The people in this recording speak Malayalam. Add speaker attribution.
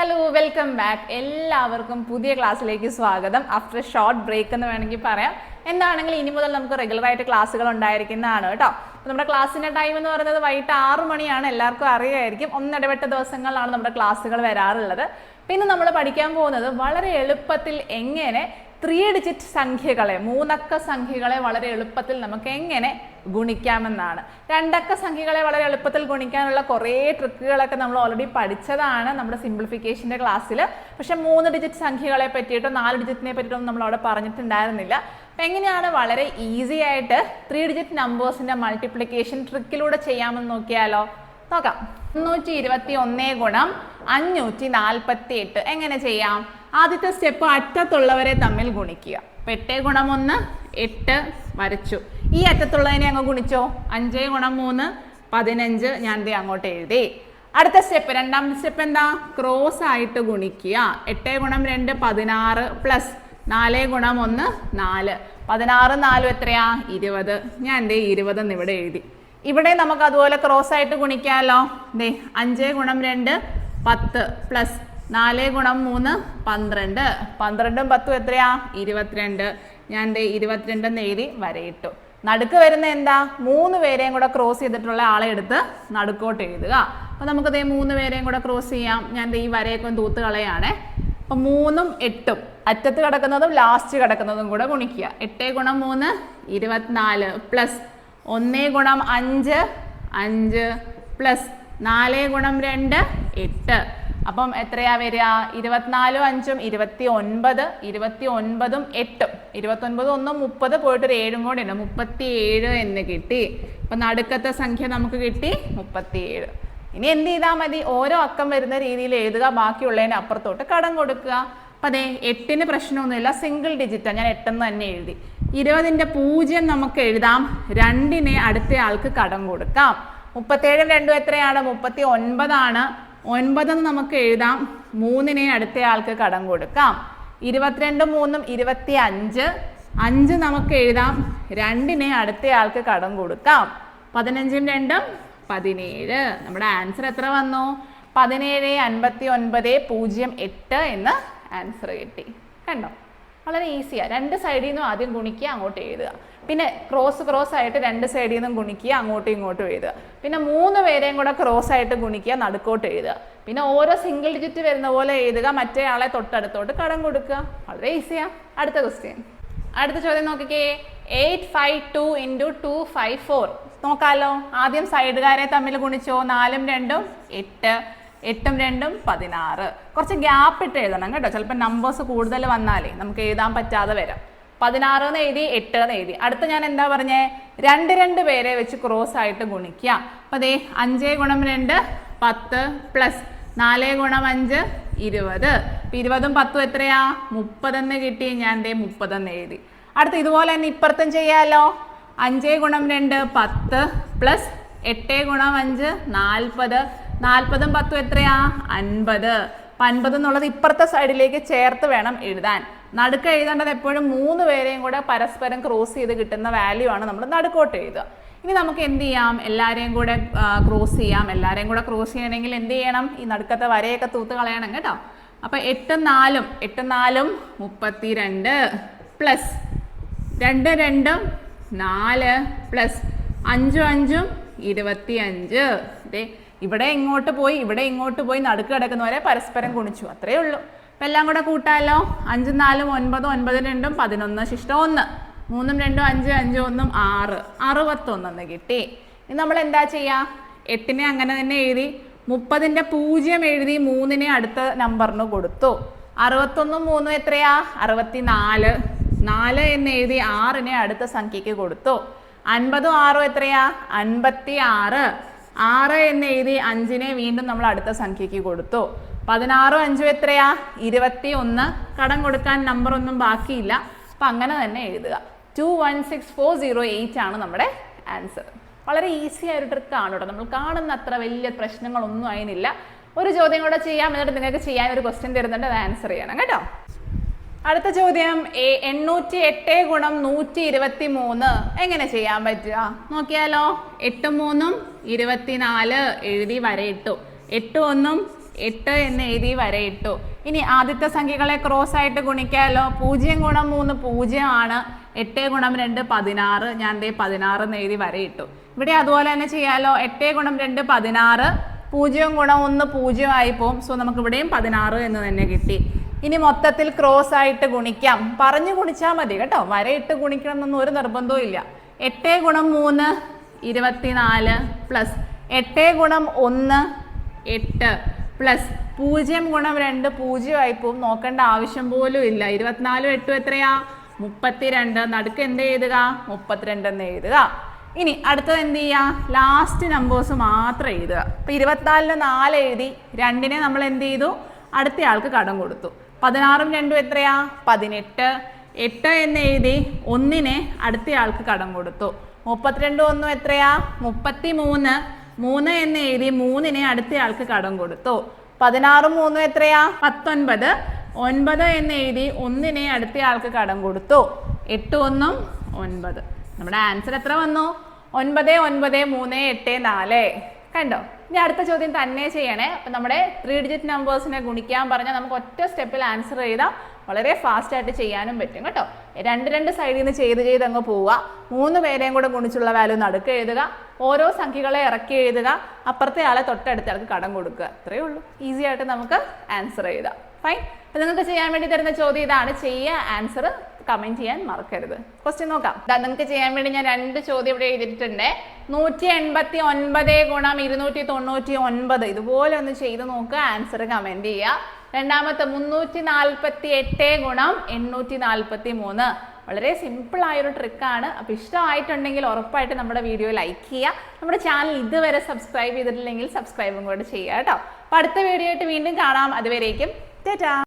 Speaker 1: ഹലോ വെൽക്കം ബാക്ക് എല്ലാവർക്കും പുതിയ ക്ലാസ്സിലേക്ക് സ്വാഗതം. ആഫ്റ്റർ ഷോർട്ട് ബ്രേക്ക് എന്ന് വേണമെങ്കിൽ പറയാം. എന്താണെങ്കിലും ഇനി മുതൽ നമുക്ക് റെഗുലർ ആയിട്ട് ക്ലാസ്സുകൾ ഉണ്ടായിരിക്കുന്നതാണ് കേട്ടോ. നമ്മുടെ ക്ലാസ്സിന്റെ ടൈം എന്ന് പറയുന്നത് വൈകിട്ട് ആറു മണിയാണ്. എല്ലാവർക്കും അറിയായിരിക്കും. ഒന്നിടവിട്ട ദിവസങ്ങളിലാണ് നമ്മുടെ ക്ലാസ്സുകൾ വരാറുള്ളത്. പിന്നെ നമ്മൾ പഠിക്കാൻ പോകുന്നത് വളരെ എളുപ്പത്തിൽ എങ്ങനെ ത്രീ ഡിജിറ്റ് സംഖ്യകളെ മൂന്നക്ക സംഖ്യകളെ വളരെ എളുപ്പത്തിൽ നമുക്ക് എങ്ങനെ ഗുണിക്കാമെന്നാണ്. രണ്ടക്ക സംഖ്യകളെ വളരെ എളുപ്പത്തിൽ ഗുണിക്കാനുള്ള കുറേ ട്രിക്കുകളൊക്കെ നമ്മൾ ഓൾറെഡി പഠിച്ചതാണ് നമ്മുടെ സിംപ്ലിഫിക്കേഷന്റെ ക്ലാസ്സിൽ പക്ഷേ മൂന്ന് ഡിജിറ്റ് സംഖ്യകളെ പറ്റിയിട്ടോ നാല് ഡിജിറ്റിനെ പറ്റിയിട്ടൊന്നും നമ്മൾ അവിടെ പറഞ്ഞിട്ടുണ്ടായിരുന്നില്ല. അപ്പം എങ്ങനെയാണ് വളരെ ഈസി ആയിട്ട് ത്രീ ഡിജിറ്റ് നമ്പേഴ്സിന്റെ മൾട്ടിപ്ലിക്കേഷൻ ട്രിക്കിലൂടെ ചെയ്യാമെന്ന് നോക്കിയാലോ? നോക്കാം. മുന്നൂറ്റി ഇരുപത്തി ഒന്നേ ഗുണം അഞ്ഞൂറ്റി നാൽപ്പത്തി എട്ട് എങ്ങനെ ചെയ്യാം? ആദ്യത്തെ സ്റ്റെപ്പ് അറ്റത്തുള്ളവരെ തമ്മിൽ ഗുണിക്കുക. എട്ട് ഗുണം ഒന്ന് എട്ട് വരച്ചു. ഈ അറ്റത്തുള്ളതിനെ അങ്ങ് ഗുണിച്ചോ? അഞ്ച് ഗുണം മൂന്ന് പതിനഞ്ച്. ഞാൻ ദേ അങ്ങോട്ട് എഴുതി. അടുത്ത സ്റ്റെപ്പ് രണ്ടാമത്തെ സ്റ്റെപ്പ് എന്താ? ക്രോസ് ആയിട്ട് ഗുണിക്കുക. എട്ട് ഗുണം രണ്ട് പതിനാറ് പ്ലസ് നാല് ഗുണം ഒന്ന് നാല്. പതിനാറ് നാലും എത്രയാ? ഇരുപത്. ഞാൻ ദേ ഇരുപതെന്ന് ഇവിടെ എഴുതി. ഇവിടെ നമുക്ക് അതുപോലെ ക്രോസ് ആയിട്ട് ഗുണിക്കാമല്ലോ. ദേ അഞ്ച് ഗുണം രണ്ട് പത്ത് പ്ലസ് നാല് ഗുണം മൂന്ന് പന്ത്രണ്ട്. പന്ത്രണ്ടും പത്തും എത്രയാ? ഇരുപത്തിരണ്ട്. ഞാൻ ദേ ഇരുപത്തിരണ്ടെന്ന് എഴുതി വരയിട്ടു. നടുക്ക് വരുന്ന എന്താ? മൂന്ന് പേരെയും കൂടെ ക്രോസ് ചെയ്തിട്ടുള്ള ആളെ എടുത്ത് നടുക്കോട്ട് എഴുതുക. അപ്പോൾ നമുക്ക് ദേ മൂന്ന് പേരെയും കൂടെ ക്രോസ് ചെയ്യാം. ഞാൻ ഈ വരയൊക്കെ തൂത്ത് കളയാണേ. അപ്പൊ മൂന്നും എട്ടും. അറ്റത്ത് കിടക്കുന്നതും ലാസ്റ്റ് കിടക്കുന്നതും കൂടെ ഗുണിക്കുക. എട്ട് ഗുണം മൂന്ന് ഇരുപത്തിനാല്. പ്ലസ് ഒന്ന് ഗുണം അഞ്ച് അഞ്ച്. പ്ലസ് നാല് ഗുണം രണ്ട് എട്ട്. അപ്പം എത്രയാ വരിക? ഇരുപത്തിനാലും അഞ്ചും ഇരുപത്തി ഒൻപത് ഇരുപത്തി ഒൻപതും എട്ടും. ഇരുപത്തൊൻപതും ഒന്നും മുപ്പത് പോയിട്ട് ഒരു ഏഴും കൂടെ ഉണ്ട്. മുപ്പത്തി ഏഴ് എന്ന് കിട്ടി. അപ്പം നടുക്കത്തെ സംഖ്യ നമുക്ക് കിട്ടി മുപ്പത്തി ഏഴ് ഇനി എന്ത് ചെയ്താൽ മതി? ഓരോ അക്കം വരുന്ന രീതിയിൽ എഴുതുക. ബാക്കിയുള്ളതിന് അപ്പുറത്തോട്ട് കടം കൊടുക്കുക. അപ്പം അതെ എട്ടിന് പ്രശ്നമൊന്നുമില്ല. സിംഗിൾ ഡിജിറ്റാണ്. ഞാൻ എട്ടെന്ന് തന്നെ എഴുതി. ഇരുപതിന്റെ പൂജ്യം നമുക്ക് എഴുതാം. രണ്ടിനെ അടുത്തയാൾക്ക് കടം കൊടുക്കാം. മുപ്പത്തേഴും രണ്ടും എത്രയാണ്? മുപ്പത്തി ഒൻപതാണ് ഒൻപതെന്ന് നമുക്ക് എഴുതാം. മൂന്നിനെ അടുത്ത ആൾക്ക് കടം കൊടുക്കാം. ഇരുപത്തിരണ്ടും മൂന്നും ഇരുപത്തി അഞ്ച് അഞ്ച് നമുക്ക് എഴുതാം. രണ്ടിനെ അടുത്ത ആൾക്ക് കടം കൊടുക്കാം. പതിനഞ്ചും രണ്ടും പതിനേഴ്. നമ്മുടെ ആൻസർ എത്ര വന്നു? പതിനേഴ് അൻപത്തി ഒൻപത് പൂജ്യം എട്ട് എന്ന് ആൻസർ കിട്ടി. കണ്ടോ? വളരെ ഈസിയാണ് രണ്ട് സൈഡിൽ നിന്നും ആദ്യം ഗുണിക്കുക അങ്ങോട്ട് എഴുതുക. പിന്നെ ക്രോസ് ക്രോസ് ആയിട്ട് രണ്ട് സൈഡിൽ നിന്നും ഗുണിക്കുക അങ്ങോട്ടും ഇങ്ങോട്ടും എഴുതുക. പിന്നെ മൂന്ന് പേരെയും കൂടെ ക്രോസ് ആയിട്ട് ഗുണിക്കുക നടുക്കോട്ട് എഴുതുക. പിന്നെ ഓരോ സിംഗിൾ ഡിജിറ്റ് വരുന്ന പോലെ എഴുതുക മറ്റേ ആളെ തൊട്ടടുത്തോട്ട് കടം കൊടുക്കുക. വളരെ ഈസിയാണ് അടുത്ത ക്വസ്റ്റ്യൻ അടുത്ത ചോദ്യം നോക്കിക്കേ. Eight five two into two five four നോക്കാമല്ലോ ആദ്യം സൈഡുകാരെ തമ്മിൽ ഗുണിച്ചോ? നാലും രണ്ടും എട്ട്. എട്ടും രണ്ടും പതിനാറ്. കുറച്ച് ഗ്യാപ്പ് ഇട്ട് എഴുതണം കേട്ടോ. ചിലപ്പോൾ നമ്പേഴ്സ് കൂടുതൽ വന്നാലേ നമുക്ക് എഴുതാൻ പറ്റാതെ വരാം. പതിനാറ് എന്ന് എഴുതി എട്ട് എന്ന് എഴുതി. അടുത്ത് ഞാൻ എന്താ പറഞ്ഞേ? രണ്ട് രണ്ട് പേരെ വെച്ച് ക്രോസ് ആയിട്ട് ഗുണിക്കുക. അപ്പം അതേ അഞ്ച് ഗുണം രണ്ട് പത്ത് പ്ലസ് നാല് ഗുണം അഞ്ച് ഇരുപത്. ഇപ്പം ഇരുപതും പത്തും എത്രയാ? മുപ്പതെന്ന് കിട്ടി. ഞാൻ ദേ മുപ്പതെന്ന് എഴുതി. അടുത്ത് ഇതുപോലെ തന്നെ ഇപ്പുറത്തും ചെയ്യാമല്ലോ അഞ്ച് ഗുണം രണ്ട് പത്ത് പ്ലസ് എട്ട് ഗുണം അഞ്ച് നാൽപ്പത്. നാൽപ്പതും പത്തും എത്രയാ? അൻപത്. അപ്പം അൻപത് എന്നുള്ളത് ഇപ്പുറത്തെ സൈഡിലേക്ക് ചേർത്ത് വേണം എഴുതാൻ. നടുക്ക് എഴുതേണ്ടത് എപ്പോഴും മൂന്ന് പേരെയും കൂടെ പരസ്പരം ക്രോസ് ചെയ്ത് കിട്ടുന്ന വാല്യൂ ആണ് നമ്മൾ നടുക്കോട്ട് എഴുതുക. ഇനി നമുക്ക് എന്ത് ചെയ്യാം? എല്ലാവരെയും കൂടെ ക്രോസ് ചെയ്യാം. എല്ലാവരെയും കൂടെ ക്രോസ് ചെയ്യണമെങ്കിൽ എന്ത് ചെയ്യണം? ഈ നടുക്കത്തെ വരയൊക്കെ തൂത്ത് കളയണം കേട്ടോ. അപ്പൊ എട്ടും നാലും. എട്ടും നാലും മുപ്പത്തിരണ്ട് പ്ലസ് രണ്ട് രണ്ടും നാല് പ്ലസ് അഞ്ചും അഞ്ചും ഇരുപത്തി അഞ്ച് ദേ ഇവിടെ ഇങ്ങോട്ട് പോയി ഇവിടെ ഇങ്ങോട്ട് പോയി നടുക്ക് കിടക്കുന്നവരെ പരസ്പരം ഗുണിച്ചു. അത്രയേ ഉള്ളൂ. അപ്പം എല്ലാം കൂടെ കൂട്ടാമല്ലോ അഞ്ചും നാലും ഒൻപതും ഒൻപതും രണ്ടും പതിനൊന്ന് ശിഷ്ടം ഒന്ന്. മൂന്നും രണ്ടും അഞ്ച് അഞ്ചും ഒന്നും ആറ്. അറുപത്തൊന്നെന്ന് കിട്ടി. ഇനി നമ്മൾ എന്താ ചെയ്യുക എട്ടിനെ അങ്ങനെ തന്നെ എഴുതി മുപ്പതിന്റെ പൂജ്യം എഴുതി മൂന്നിനെ അടുത്ത നമ്പറിന് കൊടുത്തു. അറുപത്തൊന്നും മൂന്നും എത്രയാ? അറുപത്തിനാല്. നാല് എന്ന് എഴുതി ആറിനെ അടുത്ത സംഖ്യക്ക് കൊടുത്തു. അൻപതും ആറും എത്രയാ? അൻപത്തി ആറ് ആറ് എന്ന് എഴുതി അഞ്ചിനെ വീണ്ടും നമ്മൾ അടുത്ത സംഖ്യയ്ക്ക് കൊടുത്തു. പതിനാറും അഞ്ചും എത്രയാ? ഇരുപത്തി ഒന്ന് കടം കൊടുക്കാൻ നമ്പർ ഒന്നും ബാക്കിയില്ല. അപ്പം അങ്ങനെ തന്നെ എഴുതുക. Two one six four zero eight ആണ് നമ്മുടെ ആൻസർ വളരെ ഈസി ആയ ഒരു ആണ് കേട്ടോ നമ്മൾ കാണുന്ന അത്ര വലിയ പ്രശ്നങ്ങളൊന്നും അതിനില്ല. ഒരു ചോദ്യം കൂടെ ചെയ്യാം. എന്നിട്ട് നിങ്ങൾക്ക് ചെയ്യാൻ ഒരു ക്വസ്റ്റ്യൻ തരുന്നുണ്ട്. അത് ആൻസർ ചെയ്യണം. കേട്ടോ? അടുത്ത ചോദ്യം എണ്ണൂറ്റി എട്ട് ഗുണം നൂറ്റി ഇരുപത്തി മൂന്ന് എങ്ങനെ ചെയ്യാൻ പറ്റുക? നോക്കിയാലോ. എട്ട് മൂന്നും ഇരുപത്തിനാല് എഴുതി വരയിട്ടു. എട്ട് ഒന്നും എട്ട് എന്ന് എഴുതി വരയിട്ടു. ഇനി ആദ്യത്തെ സംഖ്യകളെ ക്രോസ് ആയിട്ട് ഗുണിക്കാമല്ലോ പൂജ്യം ഗുണം മൂന്ന് പൂജ്യമാണ് എട്ട് ഗുണം രണ്ട് പതിനാറ്. ഞാൻ ദേ പതിനാറ് എന്ന് എഴുതി വരയിട്ടു. ഇവിടെ അതുപോലെ തന്നെ ചെയ്യാമല്ലോ എട്ട് ഗുണം രണ്ട് പതിനാറ്. പൂജ്യം ഗുണം ഒന്ന് പൂജ്യമായി പോവും. സോ നമുക്ക് ഇവിടെയും പതിനാറ് എന്ന് തന്നെ കിട്ടി. ഇനി മൊത്തത്തിൽ ക്രോസ് ആയിട്ട് ഗുണിക്കാം. പറഞ്ഞു ഗുണിച്ചാൽ മതി കേട്ടോ. വരയിട്ട് ഗുണിക്കണം എന്നൊന്നും ഒരു നിർബന്ധവും ഇല്ല. എട്ട് ഗുണം മൂന്ന് ഇരുപത്തിനാല് പ്ലസ് എട്ട് ഗുണം ഒന്ന് എട്ട് പ്ലസ് പൂജ്യം ഗുണം രണ്ട് പൂജ്യമായി പോവും. നോക്കേണ്ട ആവശ്യം പോലും ഇല്ല. ഇരുപത്തിനാലും എട്ടും എത്രയാ? മുപ്പത്തിരണ്ട്. നടുക്ക് എന്ത് എഴുതുക? മുപ്പത്തിരണ്ട് എന്ന് എഴുതുക. ഇനി അടുത്തത് എന്ത് ചെയ്യുക? ലാസ്റ്റ് നമ്പേഴ്സ് മാത്രം എഴുതുക. ഇപ്പം ഇരുപത്തിനാലിന് നാല് എഴുതി രണ്ടിനെ നമ്മൾ എന്ത് ചെയ്തു? അടുത്തയാൾക്ക് കടം കൊടുത്തു. പതിനാറും രണ്ടും എത്രയാ? പതിനെട്ട്. എട്ട് എന്ന് എഴുതി ഒന്നിനെ അടുത്തയാൾക്ക് കടം കൊടുത്തു. മുപ്പത്തിരണ്ട് ഒന്നും എത്രയാ? മുപ്പത്തി മൂന്ന് മൂന്ന് എന്ന് എഴുതി മൂന്നിനെ അടുത്തയാൾക്ക് കടം കൊടുത്തു. പതിനാറും മൂന്നും എത്രയാ? പത്തൊൻപത്. ഒൻപത് എന്ന് എഴുതി ഒന്നിനെ അടുത്തയാൾക്ക് കടം കൊടുത്തു. എട്ട് ഒന്നും ഒൻപത്. നമ്മുടെ ആൻസർ എത്ര വന്നു? ഒൻപത് ഒൻപത് മൂന്ന് എട്ട് നാല്. കണ്ടോ? ഇനി അടുത്ത ചോദ്യം തന്നെ ചെയ്യണേ. അപ്പം നമ്മുടെ ത്രീ ഡിജിറ്റ് നമ്പേഴ്സിനെ ഗുണിക്കാൻ പറഞ്ഞാൽ നമുക്ക് ഒറ്റ സ്റ്റെപ്പിൽ ആൻസർ ചെയ്താൽ വളരെ ഫാസ്റ്റ് ആയിട്ട് ചെയ്യാനും പറ്റും കേട്ടോ. രണ്ട് രണ്ട് സൈഡിൽ നിന്ന് ചെയ്ത് ചെയ്ത് അങ്ങ് പോവുക. മൂന്ന് പേരെയും കൂടെ ഗുണിച്ചുള്ള വാല്യൂ നടുക്ക് എഴുതുക. ഓരോ സംഖ്യകളെ ഇറക്കി എഴുതുക. അപ്പുറത്തെ ആളെ തൊട്ടടുത്ത ആൾക്ക് കടം കൊടുക്കുക. അത്രയേ ഉള്ളൂ. ഈസി ആയിട്ട് നമുക്ക് ആൻസർ എഴുതാം. ഫൈൻ അപ്പം നിങ്ങൾക്ക് ചെയ്യാൻ വേണ്ടി തരുന്ന ചോദ്യം ഇതാണ്. ചെയ്യുക ആൻസർ കമന്റ് ചെയ്യാൻ മറക്കരുത്. ക്വസ്റ്റ്യൻ നോക്കാം. നിങ്ങൾക്ക് ചെയ്യാൻ വേണ്ടി ഞാൻ രണ്ട് ചോദ്യം ഇവിടെ എഴുതിയിട്ടുണ്ട്. നൂറ്റി എൺപത്തി ഒൻപത് ഗുണം ഇരുന്നൂറ്റി തൊണ്ണൂറ്റി ഒൻപത് ഇതുപോലെ ഒന്ന് ചെയ്ത് നോക്കുക ആൻസർ കമന്റ് ചെയ്യുക രണ്ടാമത്തെ മുന്നൂറ്റി നാൽപ്പത്തി എട്ട് ഗുണം എണ്ണൂറ്റി നാൽപ്പത്തി മൂന്ന് വളരെ സിമ്പിൾ ആയൊരു ട്രിക്കാണ് അപ്പോൾ ഇഷ്ടമായിട്ടുണ്ടെങ്കിൽ ഉറപ്പായിട്ട് നമ്മുടെ വീഡിയോ ലൈക്ക് ചെയ്യുക. നമ്മുടെ ചാനൽ ഇതുവരെ സബ്സ്ക്രൈബ് ചെയ്തിട്ടില്ലെങ്കിൽ സബ്സ്ക്രൈബും കൂടെ ചെയ്യുക കേട്ടോ. അപ്പോൾ അടുത്ത വീഡിയോ ആയിട്ട് വീണ്ടും കാണാം. അതുവരേക്കും ടാറ്റാ.